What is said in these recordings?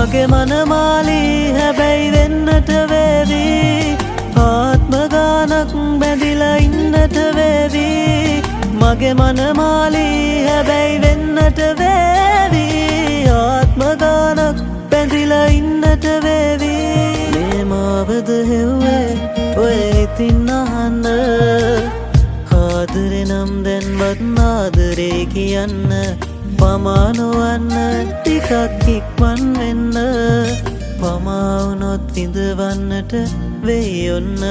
මගේ මනමාලී හැබැයි වෙන්නට වේවී. ආත්මගානක් බැඳිලා ඉන්නට වේවී. මගේ මනමාලී හැබැයි වෙන්නට වේවී. ආත්මගානක් බැඳිලා ඉන්නට වේවී. මේ මාවද හෙව්වේ ඔය ඉතින් අහන්න. ආදරේ නම් දැන්වත් ආදරේ කියන්න. පමානොවන්න ටිකක් ඉක්මන් වෙන්න. පමාවුනොත් විඳවන්නට වෙයි ඔන්න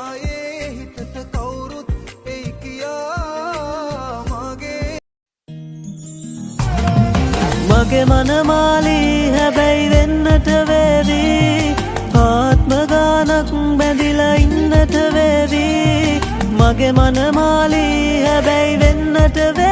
ආයේ හිතට කවුරුත් එයි කියා මගේ මගේ මනමාලී හැබැයි වෙන්නට වේවී. ආත්මගානක් බැඳිලා ඉන්නට වේවී. මගේ මනමාලී හැබැයි වෙන්නට වේ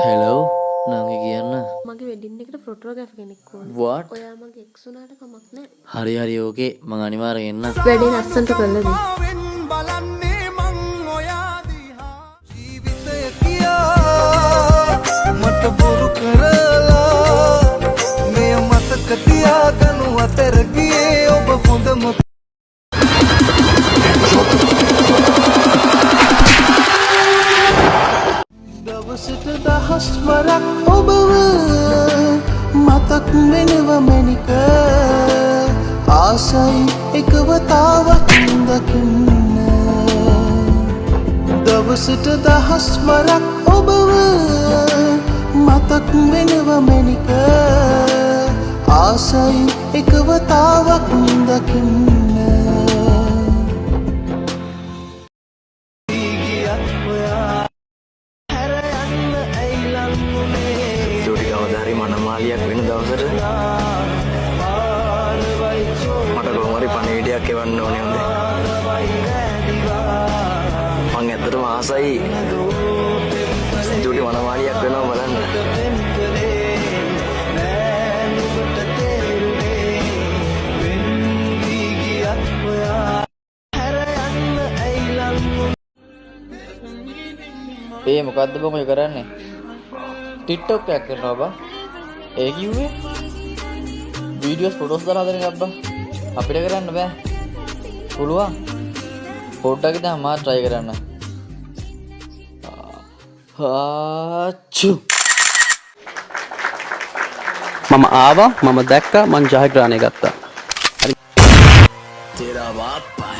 හෙලෝ නංග කියන්න මගේ වෙඩින්න එකට ෆොටෝග්‍රැෆ් කෙනෙක් වත් ඔයා මගේ එක්සුනාට කමක් නෑ හරි හරි ඕකේ මං අනිවාරෙන්න්න වැඩේ ලස්සන්ට කරලද දවසට දහස් වරක් ඔබව මතක් වෙනව මැනික. ආසයි එකවතාවක් දකින්න. දවසට දහස් වරක් ඔබව මතක් වෙනව මැනික. ආසයි එකවතාවක් දකින්න. කවදාරි මනමාලියක් වෙන දවසට මට කොහමරි පණවිඩයක් එවන්න ඕනේ හොඳේ. මං ඇත්තටම ආසයි චුටි මනමාලියක් වෙනවා බලන්න. ඒ මොකක්ද බොම ඔය කරන්නේ? ටිට්ටොක් එකක් කරනවා බා. ඒ කිව්වේ? වීඩියෝස් ෆොටෝස් දාලා හදන එකක් බා අපිට කරන්න බෑ. පුළුවන්. පොඩ්ඩක් ඉතින් මා try කරන්න. ආච්චු. මම ආවා මම දැක්ක මං ජයග්‍රාණය ගත්තා. තෙරා බාප්පා